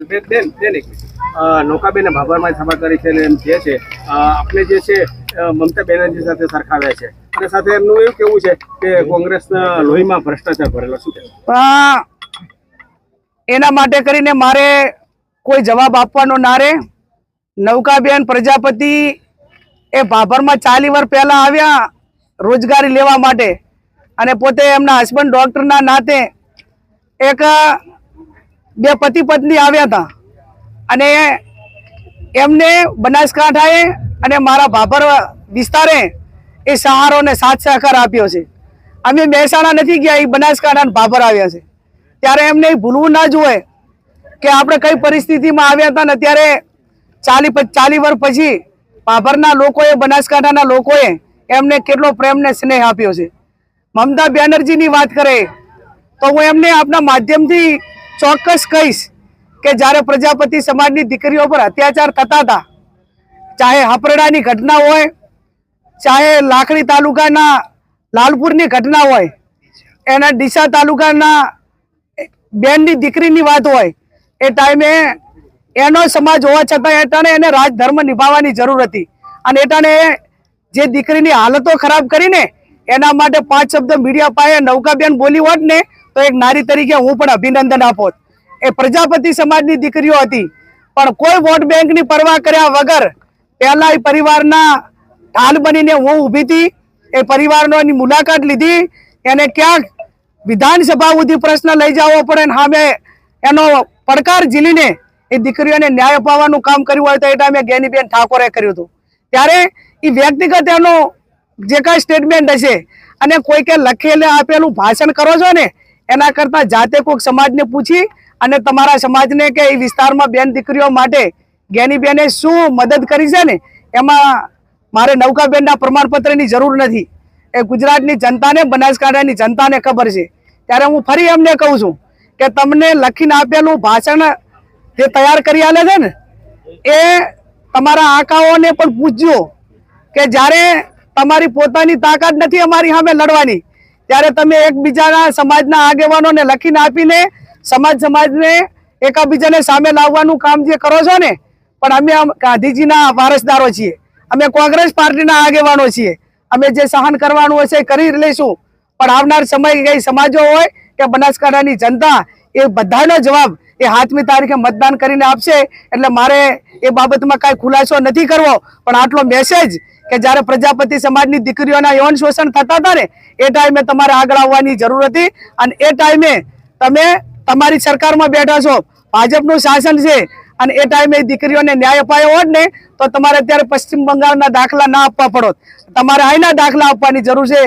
બેન બેન બેન એક નૌકાબેને ભાભરમાં સભા કરી છે અને એમ કહે છે આપણે જે છે મમતા બેનર્જી સાથે સરખાવ્યા છે. અને સાથે એમનું એવું કેવું છે કે કોંગ્રેસના લોહીમાં ભ્રષ્ટાચાર ભરેલો શું એના માટે કરીને મારે કોઈ જવાબ આપવાનો ના રે. નૌકાબેન પ્રજાપતિ એ ભાભરમાં ચાલી વર્ષ પહેલા આવ્યા રોજગારી લેવા માટે. અને પોતે એમના હસબન્ડ ડૉક્ટરના નાતે એક બે પતિ પત્ની આવ્યા હતા. અને એમને બનાસકાંઠાએ અને મારા ભાભર વિસ્તારે એ સહારો ને સાથ સહકાર આપ્યો છે. અમે મહેસાણા નથી ગયા, એ બનાસકાંઠા ભાભર આવ્યા છે. ત્યારે એમને ભૂલવું ના જોઈએ કે આપણે કઈ પરિસ્થિતિમાં આવ્યા હતા ને ત્યારે ચાલી ચાલી વર્ષ પછી ભાભરના લોકોએ, બનાસકાંઠાના લોકોએ એમને કેટલો પ્રેમ ને સ્નેહ આપ્યો છે. મમતા બેનર્જીની વાત કરે તો હું એમને આપના માધ્યમથી ચોક્કસ કહીશ કે જ્યારે પ્રજાપતિ સમાજની દીકરીઓ પર અત્યાચાર થતા હતા, ચાહે હપરડાની ઘટના હોય, ચાહે લાખણી તાલુકાના લાલપુરની ઘટના હોય, એના ડીસા તાલુકાના બેનની દીકરીની વાત હોય, એ ટાઈમે એનો સમાજ હોવા છતાં એટાણે એને રાજધર્મ નિભાવવાની જરૂર હતી. અને એટાણે જે દીકરીની હાલતો ખરાબ કરીને એના માટે પાંચ શબ્દ મીડિયા પાસે નૌકાબેન બોલી હોત ને તો એક નારી તરીકે હું પણ અભિનંદન આપોત એ પ્રજાપતિ સમાજની દીકરીઓ હતી. પણ કોઈ વોટ બેંકની પરવા કર્યા વગર પહેલા એ પરિવારના ઢાલ બનીને હું ઊભી હતી. એ પરિવારનોની મુલાકાત લીધી. એને ક્યાંક વિધાનસભા સુધી પ્રશ્ન લઈ જવો પડે સામે એનો પડકાર ઝીલીને એ દીકરીઓને ન્યાય અપાવવાનું કામ કર્યું હોય તો એ ટાઈમે ગેનીબેન ઠાકોરે કર્યું હતું. ત્યારે એ વ્યક્તિગત એનો જે કાંઈ સ્ટેટમેન્ટ હશે અને કોઈકે લખેલે આપેલું ભાષણ કરો છો ને, એના કરતા જાતે કોઈક સમાજને પૂછી અને તમારા સમાજને કે એ વિસ્તારમાં બેન દીકરીઓ માટે જ્ઞાનીબેને શું મદદ કરી છે ને, એમાં મારે નૌકાબેનના પ્રમાણપત્રની જરૂર નથી. એ ગુજરાતની જનતાને, બનાસકાંઠાની જનતાને ખબર છે. ત્યારે હું ફરી એમને કહું છું કે તમને લખીને આપેલું ભાષણ જે તૈયાર કરી આલે છે ને, એ તમારા આંકાઓને પણ પૂછજો કે જ્યારે તમારી પોતાની તાકાત નથી અમારી સામે લડવાની. ત્યારે તમે એકબીજાના સમાજના આગેવાનોને લખીને આપીને સમાજ સમાજને એકાબીજાને સામે લાવવાનું કામ જે કરો છો ને, પણ અમે ગાંધીજીના વારસદારો છીએ. અમે કોંગ્રેસ પાર્ટીના આગેવાનો છીએ. અમે જે સહન કરવાનું હશે કરી લઈશું. પણ આવનાર સમય કઈ સમાજો હોય કે બનાસકાંઠાની જનતા, એ બધાનો જવાબ એ હાથમી તારીખે મતદાન કરીને આપશે. એટલે મારે એ બાબતમાં કાંઈ ખુલાસો નથી કરવો, પણ આટલો મેસેજ કે જ્યારે પ્રજાપતિ સમાજની દીકરીઓના યૌન શોષણ થતા હતા ને, એ ટાઈમે તમારે આગળ આવવાની જરૂર હતી. અને એ ટાઈમે તમે તમારી સરકારમાં બેઠા છો, ભાજપનું શાસન છે, અને એ ટાઈમે દીકરીઓને ન્યાય અપાયો હોત ને, તો તમારે અત્યારે પશ્ચિમ બંગાળના દાખલા ના આપવા પડોત. તમારે અહીંના દાખલા આપવાની જરૂર છે.